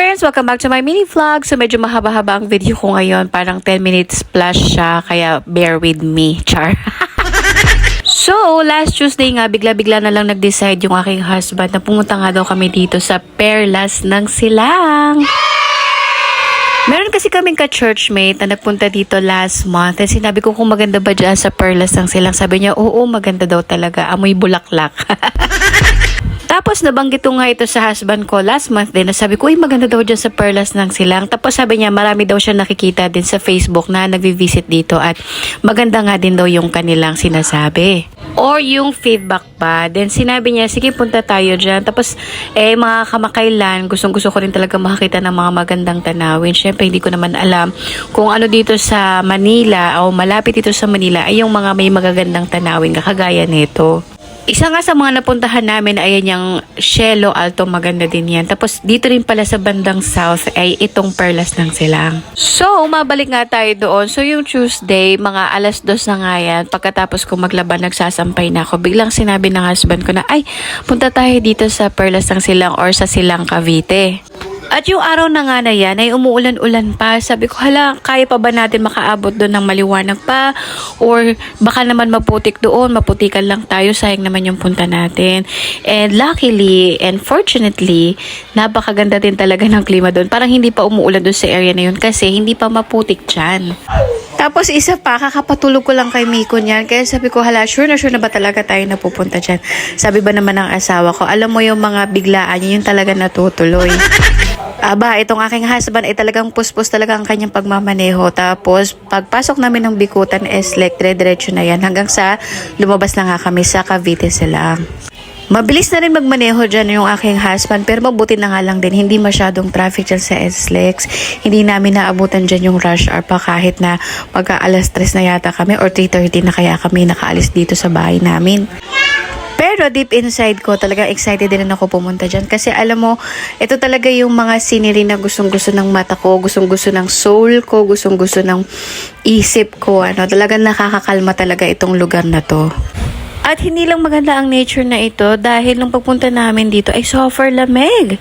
friends! Welcome back to my mini vlog. So medyo mahaba-haba ang video ko ngayon. Parang 10 minutes plus siya. Kaya bear with me. Char. So, last Tuesday nga, bigla-bigla na lang nag-decide yung aking husband na pumunta nga daw kami dito sa Perlas ng Silang. Meron kasi kaming ka-churchmate na nagpunta dito last month. And sinabi ko kung maganda ba dyan sa Perlas ng Silang. Sabi niya, oo, maganda daw talaga. Amoy bulaklak. Tapos nabanggit ko nga ito sa husband ko last month din. Sabi ko, uy maganda daw dyan sa Perlas ng Silang. Tapos sabi niya, marami daw siya nakikita din sa Facebook na nagvi-visit dito at maganda nga din daw yung kanilang sinasabi. Or yung feedback pa. Then sinabi niya, sige punta tayo dyan. Tapos eh mga kamakailan, gustong gusto ko rin talaga makakita ng mga magandang tanawin. Syempre hindi ko naman alam kung ano dito sa Manila o malapit dito sa Manila ay yung mga may magagandang tanawin kakagaya nito. Isa nga sa mga napuntahan namin ay yung Shelo Alto, maganda din yan. Tapos dito rin pala sa bandang south ay itong Perlas ng Silang. So, mabalik nga tayo doon. So, yung Tuesday, mga alas dos na nga yan. Pagkatapos ko maglaba, nagsasampay na ako. Biglang sinabi ng husband ko na, ay, punta tayo dito sa Perlas ng Silang or sa Silang Cavite. At yung araw na nga na yan ay umuulan-ulan pa. Sabi ko, hala, kaya pa ba natin makaabot doon ng maliwanag pa? Or baka naman maputik doon, maputikan lang tayo, sayang naman yung punta natin. And luckily and fortunately, napakaganda din talaga ng klima doon. Parang hindi pa umuulan doon sa area na yun kasi hindi pa maputik dyan. Tapos isa pa, kakapatulog ko lang kay Miko niyan. Kaya sabi ko, hala, sure na sure na ba talaga tayo napupunta dyan? Sabi ba naman ng asawa ko, alam mo yung mga biglaan, yun yung talaga natutuloy. Aba, itong aking husband ay talagang puspos talaga ang kanyang pagmamaneho. Tapos, pagpasok namin ng Bikutan Eslek, dire-diretso na yan hanggang sa lumabas na nga kami sa Cavite sila. Mabilis na rin magmaneho dyan yung aking husband pero mabuti na nga lang din hindi masyadong traffic dyan sa SLEX. Hindi namin naabutan dyan yung rush hour pa kahit na pagka alas 3 na yata kami or 3.30 na kaya kami nakaalis dito sa bahay namin. Pero deep inside ko, talaga excited din ako pumunta dyan. Kasi alam mo, ito talaga yung mga scenery na gustong-gusto ng mata ko, gustong-gusto ng soul ko, gustong-gusto ng isip ko. Ano, talagang nakakakalma talaga itong lugar na to. At hindi lang maganda ang nature na ito dahil nung pagpunta namin dito ay super lamig.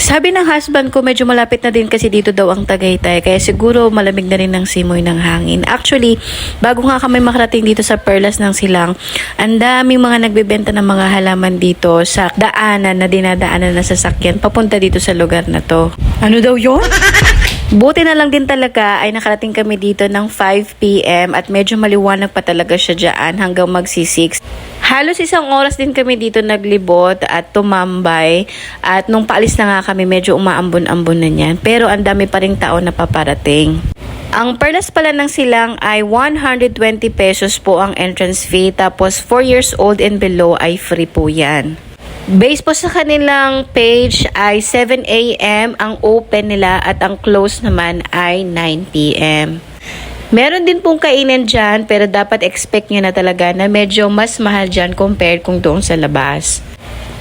Sabi ng husband ko, medyo malapit na din kasi dito daw ang Tagaytay. Kaya siguro malamig na rin ng simoy ng hangin. Actually, bago nga kami makarating dito sa Perlas ng Silang, ang daming mga nagbebenta ng mga halaman dito sa daanan na dinadaanan na sasakyan papunta dito sa lugar na to. Ano daw yon? Buti na lang din talaga ay nakarating kami dito ng 5pm at medyo maliwanag pa talaga siya dyan hanggang magsi-6. Halos isang oras din kami dito naglibot at tumambay at nung paalis na nga kami medyo umaambon-ambon na niyan pero ang dami pa rin tao na paparating. Ang perlas pala ng silang ay 120 pesos po ang entrance fee tapos 4 years old and below ay free po yan. Based po sa kanilang page ay 7 a.m. ang open nila at ang close naman ay 9 p.m. Meron din pong kainan dyan pero dapat expect nyo na talaga na medyo mas mahal dyan compared kung doon sa labas.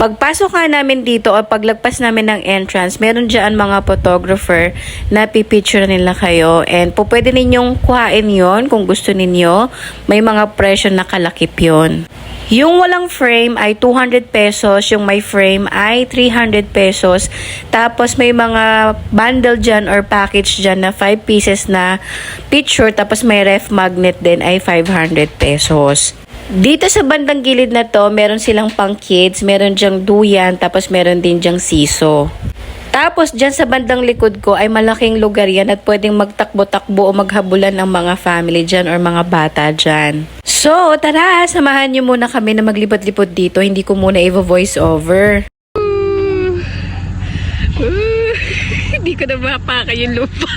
Pagpasok nga namin dito o paglagpas namin ng entrance, meron dyan mga photographer na pipicture nila kayo and po pwede ninyong kuhain yon kung gusto ninyo. May mga presyo na kalakip yon. Yung walang frame ay 200 pesos, yung may frame ay 300 pesos. Tapos may mga bundle dyan or package dyan na 5 pieces na picture tapos may ref magnet din ay 500 pesos. Dito sa bandang gilid na to, meron silang pang kids, meron dyang duyan, tapos meron din dyang siso. Tapos dyan sa bandang likod ko ay malaking lugar yan at pwedeng magtakbo-takbo o maghabulan ng mga family dyan or mga bata dyan. So, tara, samahan nyo muna kami na maglipot-lipot dito. Hindi ko muna i-voice over. Hindi ko na mapaka yung lupa.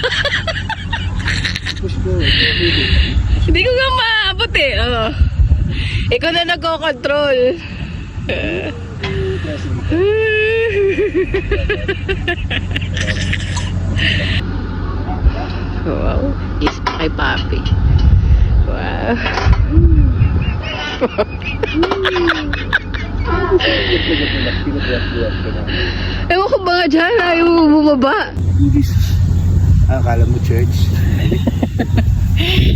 Hindi ko nga maabot eh. Oh. Ikaw na nagko-control. wow. Is kay papi. Wow. Ewan ko ba nga dyan, ayaw mo bumaba. Ah, akala mo church?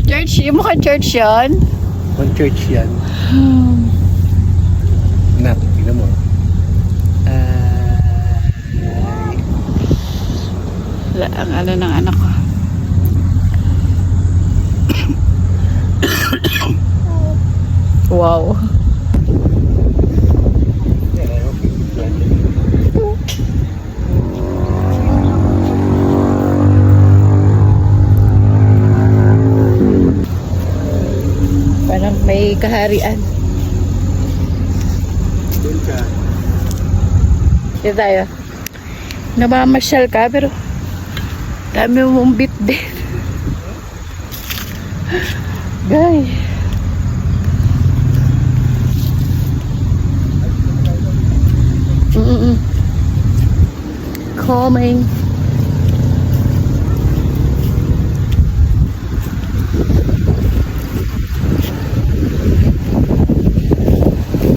Church, yung mukhang church yan. One church yan. Nak, tingnan mo. Sira ang ano ng anak ko. Wow. Parang may kaharian. Dito tayo. Namamasyal ka pero dami mong bit din. Guy. Coming.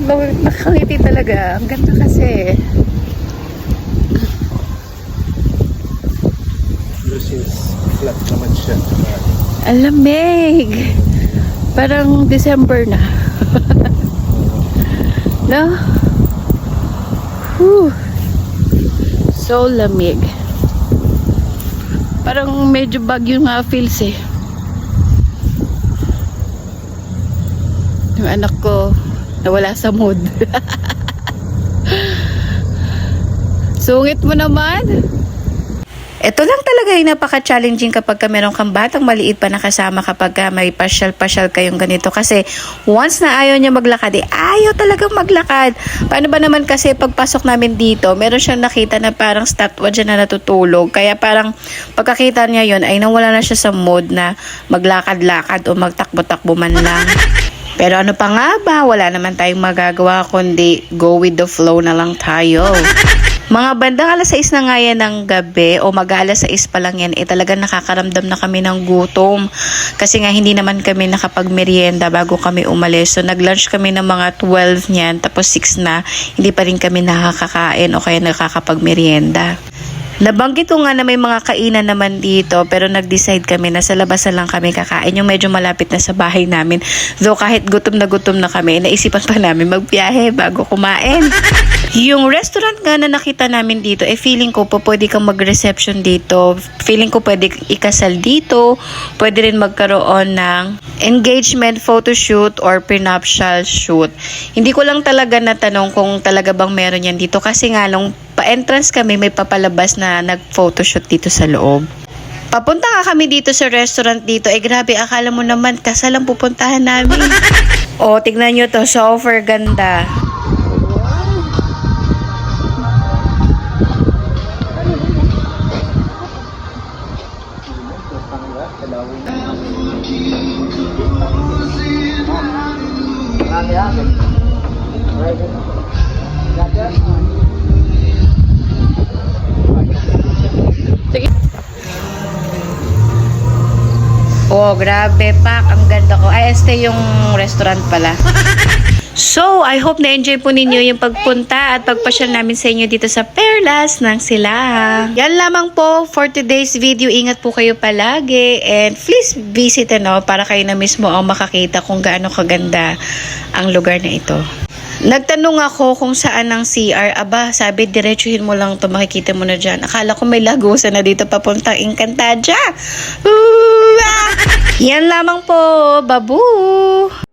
Nak- Nakangiti talaga. Ang ganda kasi. Lucy's flat naman siya. Ang lamig. Parang December na. no? Whew. So lamig. Parang medyo bagyo nga feels eh. Yung anak ko nawala sa mood. Sungit mo naman. Ito lang talaga yung napaka-challenging kapag ka meron kang batang maliit pa nakasama kapag ka may pasyal-pasyal kayong ganito. Kasi once na ayaw niya maglakad, eh, ayaw talagang maglakad. Paano ba naman kasi pagpasok namin dito, meron siyang nakita na parang statwa dyan na natutulog. Kaya parang pagkakita niya yon ay nawala na siya sa mood na maglakad-lakad o magtakbo-takbo man lang. Pero ano pa nga ba, wala naman tayong magagawa kundi go with the flow na lang tayo. Mga bandang alas 6 na nga yan ng gabi o mag alas 6 pa lang yan, eh talagang nakakaramdam na kami ng gutom. Kasi nga hindi naman kami nakapagmerienda bago kami umalis. So nag-lunch kami ng mga 12 niyan, tapos 6 na, hindi pa rin kami nakakakain o kaya nakakapagmerienda. Nabanggit ko nga na may mga kainan naman dito pero nag-decide kami na sa labas na lang kami kakain yung medyo malapit na sa bahay namin. Though kahit gutom na gutom na kami, naisipan pa namin magbiyahe bago kumain. yung restaurant nga na nakita namin dito, eh feeling ko po pwede kang mag-reception dito. Feeling ko pwede ikasal dito. Pwede rin magkaroon ng engagement photoshoot or prenuptial shoot. Hindi ko lang talaga natanong kung talaga bang meron yan dito kasi nga nung pa-entrance kami may papalabas na nag-photoshoot dito sa loob. Papunta nga kami dito sa restaurant dito. Eh grabe, akala mo naman kasal ang pupuntahan namin. oh, tignan nyo to. Super ganda. Oh, grabe pak. Ang ganda ko. Ay, este yung restaurant pala. So, I hope na-enjoy po ninyo yung pagpunta at pagpasyal namin sa inyo dito sa Perlas ng Silang. Yan lamang po for today's video. Ingat po kayo palagi and please visit ano para kayo na mismo ang makakita kung gaano kaganda ang lugar na ito. Nagtanong ako kung saan ang CR. Aba, sabi, diretsuhin mo lang to makikita mo na dyan. Akala ko may lagusan na dito papuntang Encantadia. Ooh! Yan lamang po. Babu!